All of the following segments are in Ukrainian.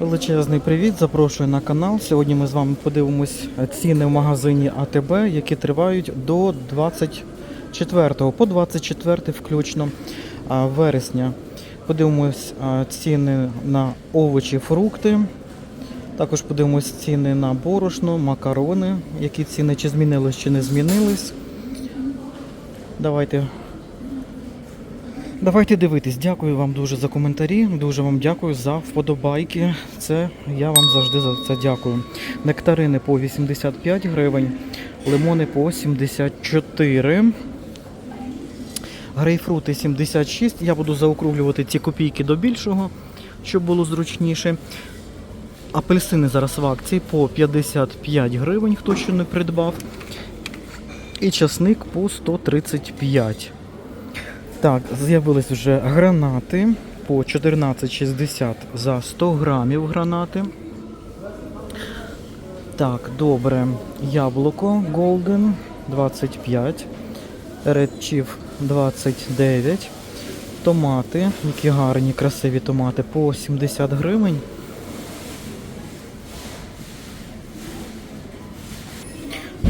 Величезний привіт, запрошую на канал. Сьогодні ми з вами подивимось ціни в магазині АТБ, які тривають до 24 по 24 включно вересня. Подивимось ціни на овочі, фрукти. Також подивимось ціни на борошно, макарони, які ціни чи змінились, чи не змінились. Давайте Давайте дивитись. Дякую вам дуже за коментарі. Дуже вам дякую за вподобайки. Це я вам завжди за це дякую. Нектарини по 85 гривень, лимони по 74. Грейпфрути 76. Я буду заокруглювати ці копійки до більшого, щоб було зручніше. Апельсини зараз в акції по 55 гривень, хто що не придбав. І часник по 135. Так, з'явились вже гранати по 14,60 за 100 грамів гранати. Так, добре. Яблуко Golden 25. Red Chief 29. Томати, які гарні, красиві томати, по 70 гривень.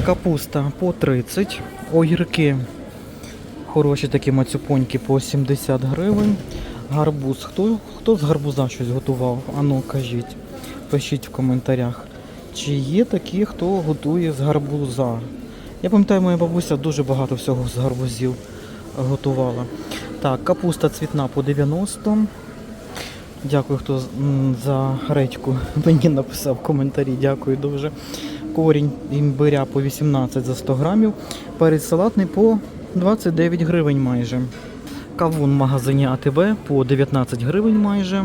Капуста по 30. Огірки Хороші такі мацюпоньки по 70 гривень. Гарбуз. Хто, хто з гарбуза щось готував? Ану, кажіть. Пишіть в коментарях. Чи є такі, хто готує з гарбуза? Я пам'ятаю, моя бабуся дуже багато всього з гарбузів готувала. Так, капуста цвітна по 90. Дякую, хто за редьку мені написав в коментарі. Дякую дуже. Корінь імбиря по 18 за 100 грамів. Перець салатний по 29 гривень майже. Кавун в магазині АТБ по 19 гривень майже.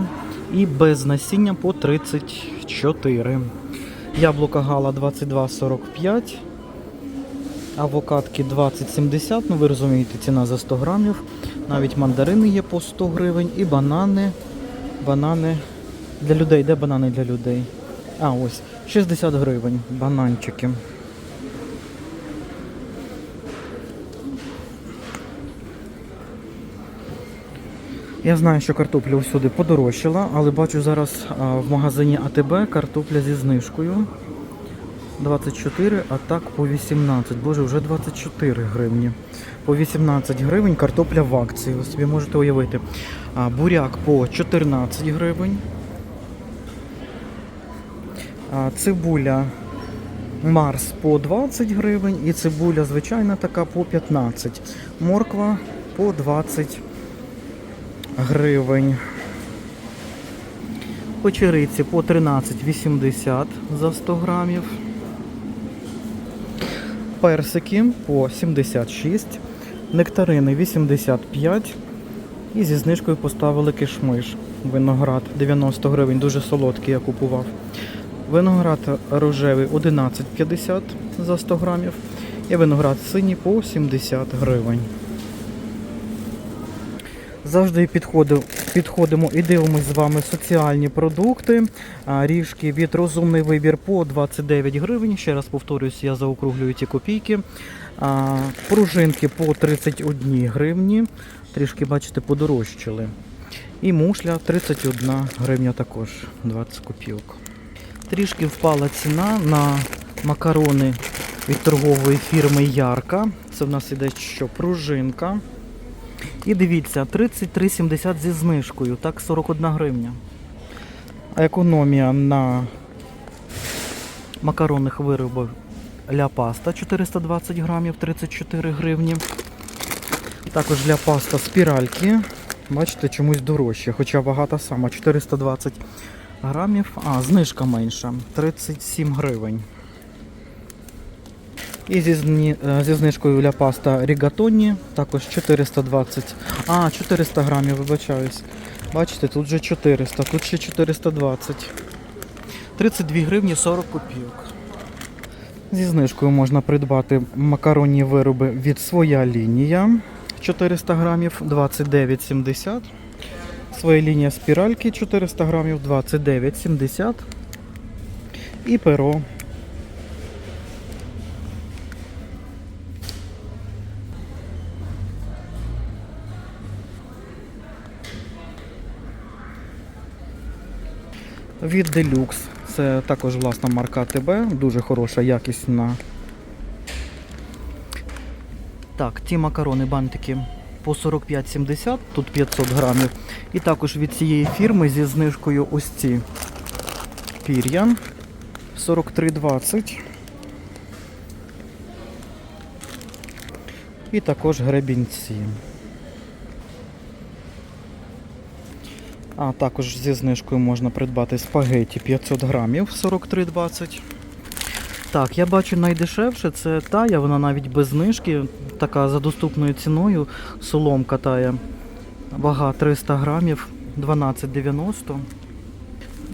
І без насіння по 34. Яблука гала 22,45. Авокадки 20,70. Ну ви розумієте, ціна за 100 грамів. Навіть мандарини є по 100 гривень. І банани. Банани для людей. Де банани для людей? А, ось 60 гривень. Бананчики. Я знаю, що картопля всюди подорожчала, але бачу зараз в магазині АТБ картопля зі знижкою. 24, а так по 18. Боже, вже 24 гривні. По 18 гривень картопля в акції. Ви собі можете уявити. Буряк по 14 гривень. Цибуля Марс по 20 гривень і цибуля звичайна така по 15. Морква по 20 гривень. Печериці по 13,80 за 100 грамів. Персики по 76, нектарини 85. І зі знижкою поставили кишмиш. Виноград 90 гривень, дуже солодкий я купував. Виноград рожевий 11,50 за 100 грамів. І виноград синій по 70 гривень. Завжди підходив, підходимо і дивимося з вами соціальні продукти. Ріжки від розумний вибір по 29 гривень. Ще раз повторюсь, я заокруглюю ті копійки. Пружинки по 31 гривні. Трішки, бачите, подорожчали. І мушля 31 гривня також, 20 копійок. Трішки впала ціна на макарони від торгової фірми Ярка. Це в нас іде що пружинка. І дивіться, 33,70 зі знижкою, так 41 гривня. Економія на макаронних виробах ля паста 420 грамів 34 гривні. Також для паста спіральки. Бачите, чомусь дорожче, хоча вага та сама 420 грамів. А, знижка менша 37 гривень. І зі, е, зі знижкою для паста рігатоні також 420. А, 400 грамів, вибачаюсь. Бачите, тут вже 400, тут ще 420. 32 гривні 40 копійок. Зі знижкою можна придбати макаронні вироби від своя лінія 400 грамів 29,70. Своя лінія спіральки 400 грамів 29,70. І перо Від Deluxe. Це також власна марка АТБ, дуже хороша, якісна. Так, ті макарони бантики по 45,70, тут 500 грамів. І також від цієї фірми зі знижкою ось ці пір'я 43,20. І також гребінці. А також зі знижкою можна придбати спагеті 500 грамів 43,20. Так, я бачу найдешевше це тая, вона навіть без знижки, така за доступною ціною. Соломка тая. Вага 300 грамів 12,90.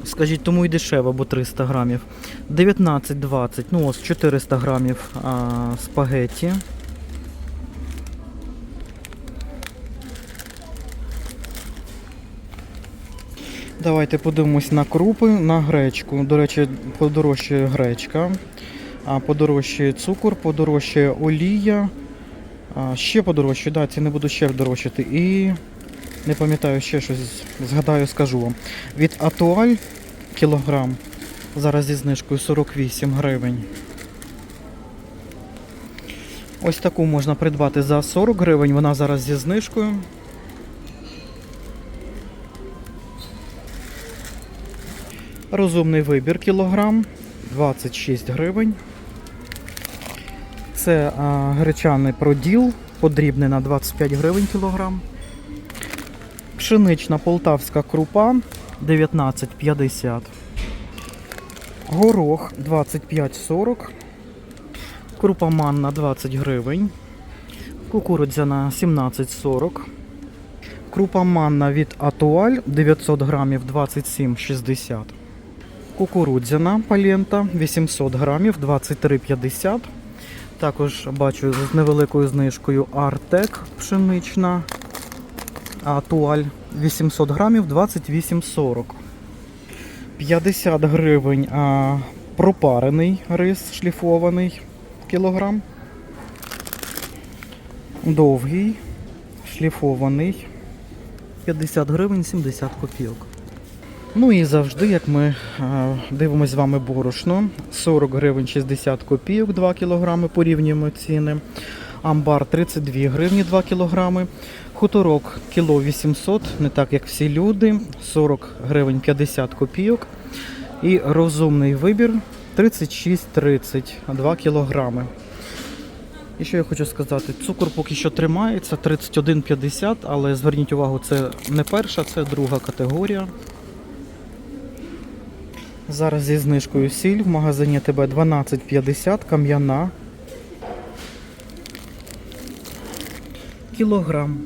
Скажіть, тому і дешево, бо 300 грамів. 19,20, ну ось 400 грамів а, спагеті. Давайте подивимось на крупи, на гречку. До речі, подорожчає гречка, подорожчає цукор, подорожчає олія. Ще подорожчає, да, не буду ще дорожчати. І не пам'ятаю ще щось, згадаю, скажу вам. Від Атуаль кілограм. Зараз зі знижкою 48 гривень. Ось таку можна придбати за 40 гривень, вона зараз зі знижкою. Розумний вибір кілограм 26 гривень. Це а, гречаний проділ, подрібний на 25 гривень кілограм. Пшенична полтавська крупа 19,50. Горох 25,40. Крупа манна 20 гривень. Кукурудзяна 17,40. Крупа манна від Атуаль 900 грамів 27,60. Кукурудзяна палента 800 грамів 23,50. Також бачу з невеликою знижкою Артек пшенична. Атуаль 800 грамів 28,40. 50 гривень а, пропарений рис шліфований кілограм. Довгий, шліфований 50 гривень 70 копійок. Ну і завжди, як ми е, дивимося з вами борошно, 40 гривень 60 копійок 2 кілограми, порівнюємо ціни. Амбар 32 гривні 2 кілограми. Хуторок кіло 800, не так як всі люди, 40 гривень 50 копійок. І розумний вибір 36,30 2 кілограми. І що я хочу сказати, цукор поки що тримається 31,50, але зверніть увагу, це не перша, це друга категорія. Зараз зі знижкою сіль в магазині ТБ 12,50, кам'яна. Кілограм.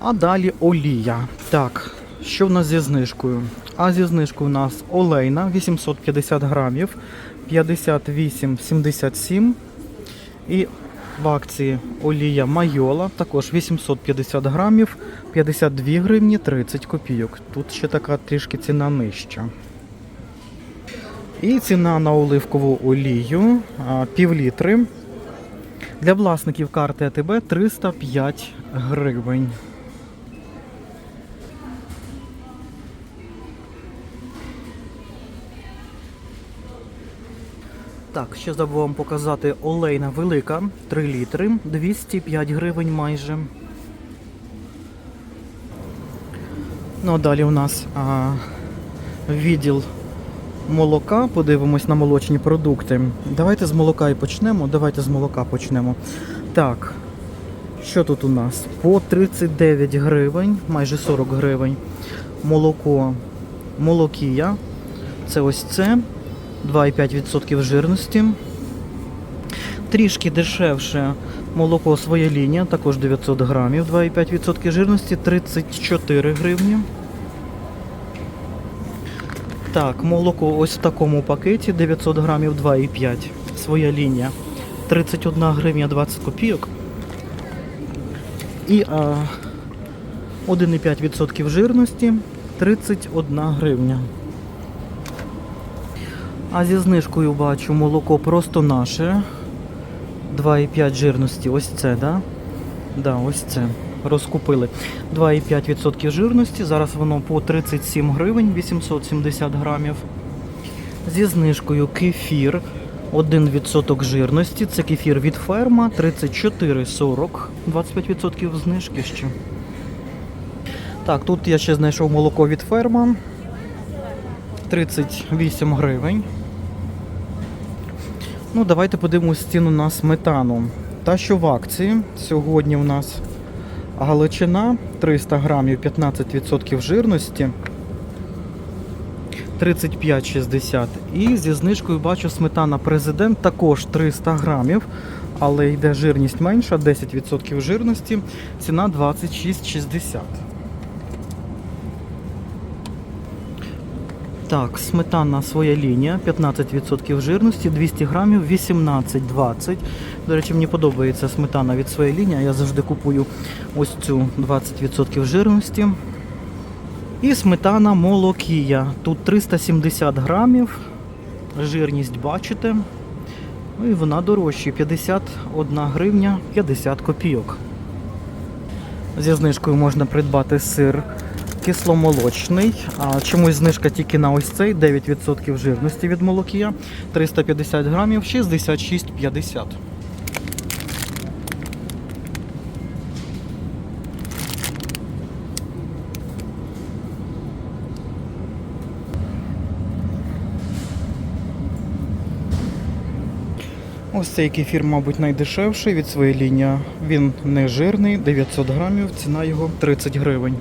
А далі олія. Так, що в нас зі знижкою? А зі знижкою у нас олейна 850 грамів 58,77. І в акції олія Майола, також 850 грамів, 52 гривні 30 копійок. Тут ще така трішки ціна нижча. І ціна на оливкову олію пів літри. Для власників карти АТБ 305 гривень. Так, ще забув вам показати олейна велика 3 літри, 205 гривень майже. Ну а далі у нас а, відділ молока. Подивимось на молочні продукти. Давайте з молока і почнемо. Давайте з молока почнемо. Так, що тут у нас? По 39 гривень, майже 40 гривень. Молоко молокія. Це ось це. 2,5% жирності. Трішки дешевше молоко своя лінія, також 900 грамів, 2,5% жирності, 34 гривні. Так, молоко ось в такому пакеті 900 грамів 2,5. Своя лінія. 31 гривня 20 копійок. І а, 1,5% жирності 31 гривня. А зі знижкою бачу молоко просто наше. 2,5 жирності. Ось це, да? Да, ось це. розкупили. 2,5% жирності. Зараз воно по 37 гривень 870 грамів. Зі знижкою кефір 1% жирності. Це кефір від ферма 34,40. 25% знижки ще. Так, тут я ще знайшов молоко від ферма. 38 гривень. Ну, давайте подивимось ціну на сметану. Та, що в акції. Сьогодні у нас галичина 300 грамів 15% жирності. 35,60. І зі знижкою бачу сметана президент також 300 грамів, але йде жирність менша, 10% жирності, ціна 26,60. Так, сметана своя лінія, 15% жирності, 200 грамів, 18,20. До речі, мені подобається сметана від своєї лінії. Я завжди купую ось цю 20% жирності. І сметана молокія. Тут 370 грамів. Жирність бачите. Ну і вона дорожча. 51 гривня 50 копійок. Зі знижкою можна придбати сир кисломолочний. Чомусь знижка тільки на ось цей 9% жирності від молокія. 350 грамів 66,50. Ось цей кефір, мабуть, найдешевший від своєї лінії. Він не жирний, 900 грамів, ціна його 30 гривень.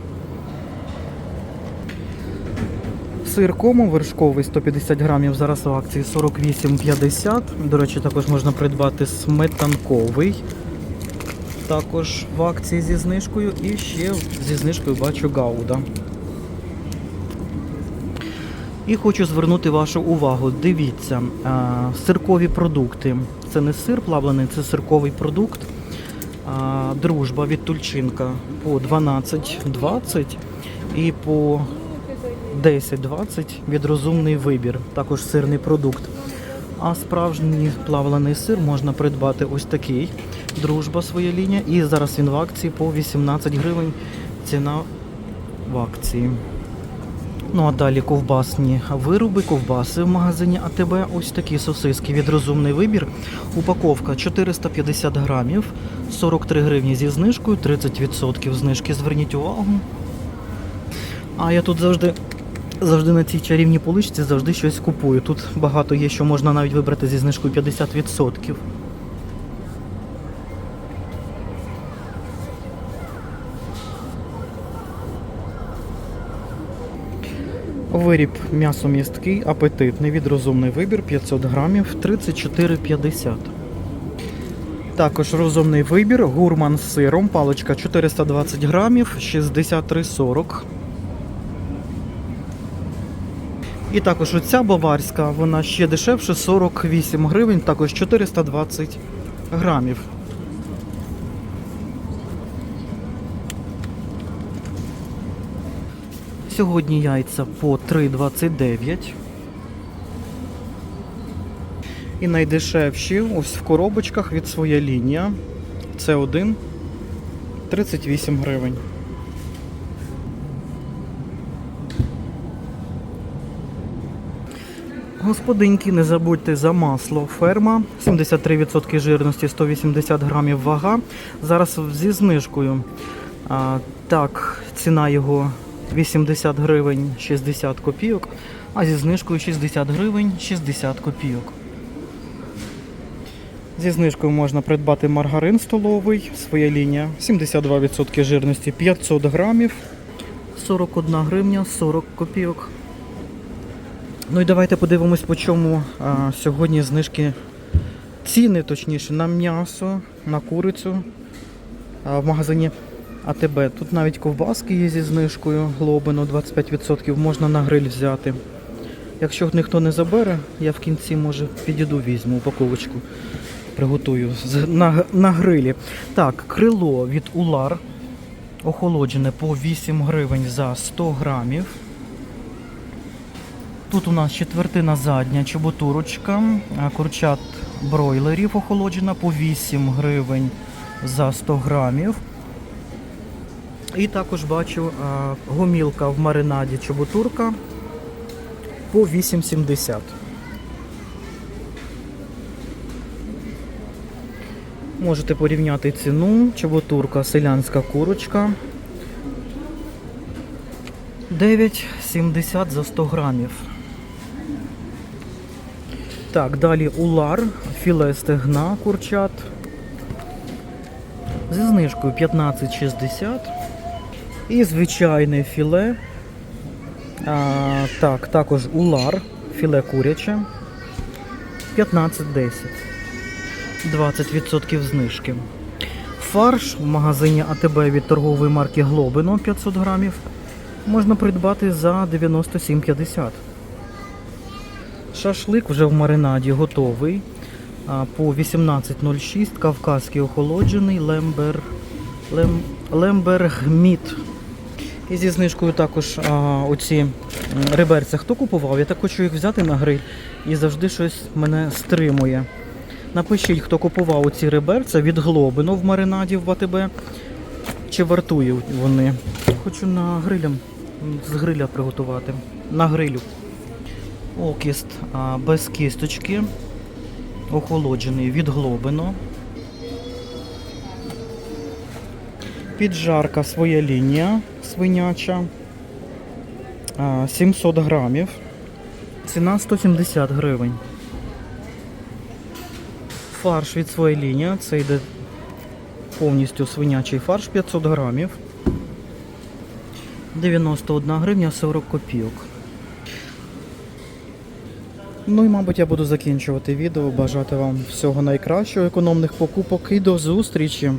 Сир кому вершковий 150 грамів, зараз в акції 48,50. До речі, також можна придбати сметанковий. Також в акції зі знижкою. І ще зі знижкою бачу гауда. І хочу звернути вашу увагу. Дивіться, сиркові продукти. Це не сир плавлений, це сирковий продукт. Дружба від Тульчинка по 12,20 і по 10-20 від розумний вибір, також сирний продукт. А справжній плавлений сир можна придбати ось такий. Дружба своя лінія. І зараз він в акції по 18 гривень. Ціна в акції. Ну а далі ковбасні вироби, ковбаси в магазині АТБ. Ось такі сосиски від розумний вибір. Упаковка 450 грамів, 43 гривні зі знижкою, 30% знижки. Зверніть увагу. А я тут завжди завжди на цій чарівній поличці завжди щось купую. Тут багато є, що можна навіть вибрати зі знижкою 50%. Виріб м'ясо місткий, апетитний від розумний вибір 500 грамів 34,50. Також розумний вибір, гурман з сиром, паличка 420 грамів 63,40. І також оця баварська, вона ще дешевше 48 гривень, також 420 грамів. Сьогодні яйця по 3,29. І найдешевші ось в коробочках від своя лінія. Це один 38 гривень. Господинки, не забудьте за масло ферма. 73% жирності, 180 грамів вага. Зараз зі знижкою. А, так, ціна його 80 гривень 60 копійок, а зі знижкою 60 гривень 60 копійок. Зі знижкою можна придбати маргарин столовий, своя лінія, 72% жирності 500 грамів, 41 гривня 40 копійок. Ну і давайте подивимось, по чому а, сьогодні знижки ціни, точніше, на м'ясо, на курицю а, в магазині АТБ. Тут навіть ковбаски є зі знижкою, глобину 25% можна на гриль взяти. Якщо ніхто не забере, я в кінці може підійду, візьму упаковочку, приготую на, на грилі. Так, крило від Улар охолоджене по 8 гривень за 100 грамів. Тут у нас четвертина задня чоботурочка, курчат бройлерів охолоджена по 8 гривень за 100 грамів. І також бачу гомілка в маринаді чебутурка по 8,70. Можете порівняти ціну. Чебутурка, селянська курочка. 9,70 за 100 грамів. Так, далі улар, філе стегна курчат. Зі знижкою 15,60. І звичайне філе. А, так, також улар, філе куряче. 15,10. 20% знижки. Фарш в магазині АТБ від торгової марки Глобино 500 грамів можна придбати за 97,50. Шашлик вже в маринаді готовий. По 18,06 кавказький охолоджений лембер, лем, лембергміт. І зі знижкою також а, оці реберця хто купував? Я так хочу їх взяти на гриль і завжди щось мене стримує. Напишіть, хто купував оці реберця від Глобино в маринаді в АТБ. Чи вартують вони? Хочу на грилям, з гриля приготувати. На грилю. Окіст а, без кісточки. Охолоджений від Глобино. Піджарка своя лінія свиняча. 700 грамів. Ціна 170 гривень. Фарш від своєї лінії. Це йде повністю свинячий фарш 500 грамів. 91 гривня 40 копійок. Ну і, мабуть, я буду закінчувати відео. Бажати вам всього найкращого, економних покупок і до зустрічі!